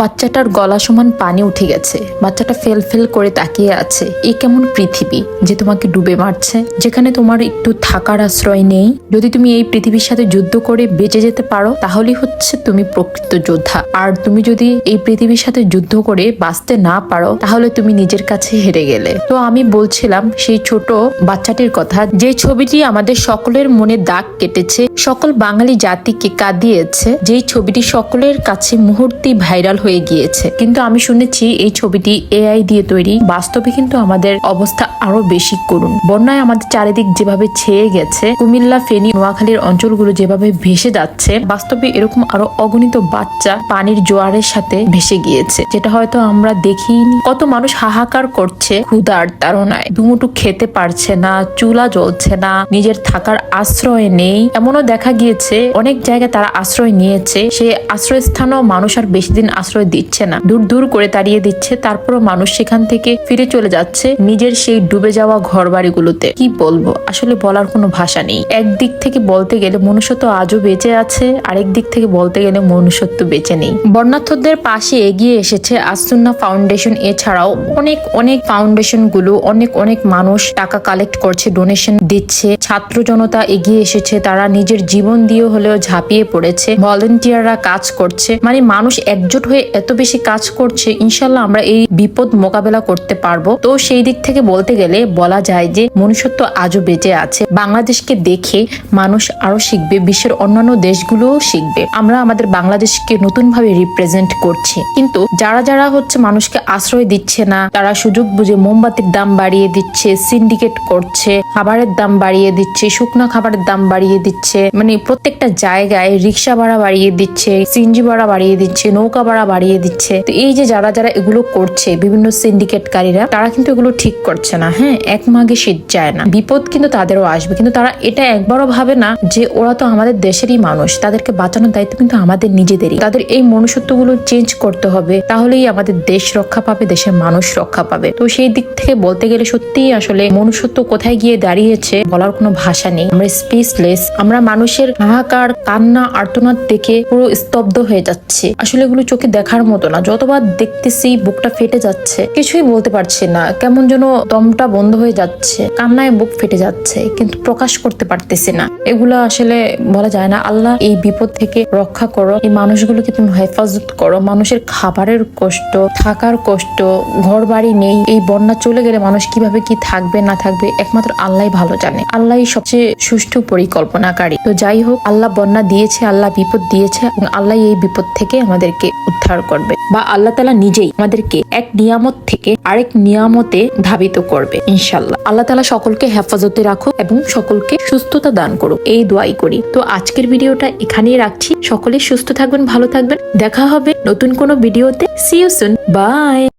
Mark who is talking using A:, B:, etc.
A: বাচ্চাটার গলা সমান পানি উঠে গেছে। বাচ্চাটা ফেল ফেল করে তাকিয়ে আছে। এ কেমন পৃথিবী যে তোমাকে ডুবে মারছে? যেখানে তোমার একটু থাকার আশ্রয় নেই। যদি তুমি এই পৃথিবীর সাথে যুদ্ধ করে বেঁচে যেতে পারো, তাহলেই হচ্ছে তুমি প্রকৃত যোদ্ধা। আর তুমি যদি এই পৃথিবীর সাথে যুদ্ধ করে বাঁচতে না পারো, তাহলে তুমি নিজের কাছে হেরে গেলে। তো আমি বলছিলাম, সেই ছোট বাচ্চাটির কথা, যে ছবিটি আমাদের সকলের মনে দাগ কেটেছে, সকল বাঙালি জাতিকে কাঁদিয়েছে, যেই ছবিটি সকলের কাছে মুহূর্তে ভাইরাল হয়ে গিয়েছে কিন্তু আমি শুনেছি এই ছবিটি এআই দিয়ে তৈরি। বাস্তবে কিন্তু আমাদের অবস্থা আরও বেশি করুন বন্যায় আমাদের চারিদিক যেভাবে ছেয়ে গেছে, কুমিল্লা, ফেনী, নোয়াখালীর অঞ্চলগুলো যেভাবে ভেসে যাচ্ছে, বাস্তবে এরকম আরও অগণিত বাচ্চা পানির জোয়ারের সাথে ভেসে গিয়েছে, যেটা হয়তো আমরা দেখিনি। কত মানুষ হাহাকার করছে ক্ষুধার তাড়নায়। দুমুটু খেতে পারছে না, চুলা জ্বলছে না, নিজের থাকার আশ্রয় নেই। এমনও দেখা গিয়েছে, অনেক জায়গায় তারা আশ্রয় নিয়েছে। সে আশ্রয়স্থানও মানুষ আর বেশি দিন আশ্রয় দিচ্ছে না। দূর দূর করে তাড়িয়ে দিচ্ছে। তারপরও মানুষ সেখান থেকে ফিরে চলে যাচ্ছে নিজের সেই ডুবে যাওয়া ঘর বাড়িগুলোতে কি বলব? আসলে বলার কোনো ভাষা নেই। একদিক থেকে বলতে গেলে মনুষ্যত্ব আজও বেঁচে আছে, আরেক দিক থেকে বলতে গেলে মনুষ্যত্ব বেঁচে নেই। বন্যার্থদের পাশে এগিয়ে এসেছে আসুন্না ফাউন্ডেশন। এছাড়াও অনেক অনেক ফাউন্ডেশনগুলো অনেক অনেক মানুষ টাকা কালেক্ট করছে, ডোনেশন দিচ্ছে। ছাত্র জনতা এগিয়ে এসেছে, তারা নিজের জীবন দিয়ে হলেও ঝাঁপিয়ে পড়েছে। ভলেন্টিয়াররা কাজ করছে। মানে মানুষ একজোট হয়ে এত বেশি কাজ করছে, ইনশাল্লাহ আমরা এই বিপদ মোকাবেলা করতে পারব। তো সেই দিক থেকে বলতে গেলে বলা যায় যে মনুষ্যত্ব আজও বেঁচে আছে। বাংলাদেশকে দেখে মানুষ আরও শিখবে, বিশ্বের অন্যান্য দেশগুলোও শিখবে। আমরা আমাদের বাংলাদেশকে নতুন ভাবে রিপ্রেজেন্ট করছি। কিন্তু যারা যারা হচ্ছে মানুষকে আশ্রয় দিচ্ছে না, তারা সুযোগ বুঝে মোমবাতির দাম বাড়িয়ে দিচ্ছে সিন্ডিকেট করছে, খাবারের দাম বাড়িয়ে দিচ্ছে, শুকনো খাবারের দাম বাড়িয়ে দিচ্ছে মানে প্রত্যেকটা জায়গায় রিক্সা ভাড়া বাড়িয়ে দিচ্ছে সিনজি ভাড়া বাড়িয়ে দিচ্ছে, নৌকা ভাড়া বাড়িয়ে দিচ্ছে। তো এই যে যারা যারা এগুলো করছে, বিভিন্ন সিন্ডিকেটকারীরা তারা কিন্তু এগুলো ঠিক করছে না। হ্যাঁ এক মাগে শীত যায় না। বিপদ কিন্তু তাদেরও আসবে। কিন্তু তারা এটা একবারও ভাবে না যে ওরা তো আমাদের দেশেরই মানুষ। তাদেরকে বাঁচানোর দায়িত্ব কিন্তু আমাদের নিজেদেরই। তাদের এই মনুষ্যত্বগুলো চেঞ্জ করতে হবে। তাহলেই আমাদের দেশ রক্ষা পাবে, দেশের মানুষ রক্ষা পাবে। তো সেই দিক থেকে বলতে গেলে সত্যিই আসলে মনুষ্যত্ব কোথায় গিয়ে দাঁড়িয়েছে বলার কোনো ভাষা নেই। আমরা স্পিচলেস আমরা মানুষের হাহাকার, কান্না, আর্তনাদ দেখে পুরো স্তব্ধ হয়ে যাচ্ছে। আসলে এগুলো চোখে দেখার মতো না। যতবার দেখতেছি বুকটা ফেটে যাচ্ছে, কিছুই বলতে পারছি না, কেমন যেন দমটা বন্ধ হয়ে যাচ্ছে, কান্নায় বুক ফেটে যাচ্ছে, কিন্তু প্রকাশ করতে পারতেছি না। এগুলো আসলে বলা যায় না। আল্লাহ এই বিপদ থেকে রক্ষা করো। এই মানুষগুলোকে তুমি হেফাজত করো। মানুষের খাবারের কষ্ট, থাকার কষ্ট ঘর বাড়ি নেই, এই বন্যা চলে গেলে মানুষ কীভাবে কি থাকবে, না থাকবে, একমাত্র আল্লাহ ভালো জানে। আল্লাহ সবচেয়ে সুষ্ঠু পরিকল্পনাকারী। তো যাই হোক, আল্লাহ বন্যা দিয়েছে, আল্লাহ বিপদ দিয়েছে, এবং আল্লাহ এই বিপদ থেকে আমাদেরকে উদ্ধার করবে বা আল্লাহ তালা নিজেই আমাদেরকে এক নিয়ামত থেকে আরেক নিয়ামতে ধাবিত করবে ইনশাল্লাহ আল্লাহ তালা সকলকে হেফাজতে রাখো এবং সকলকে সুস্থতা দান করো এই দোয়াই করি। তো আজকের ভিডিওটা এখানেই রাখছি। সকলে সুস্থ থাকবেন, ভালো থাকবেন। দেখা হবে নতুন কোনো ভিডিওতে। C you soon by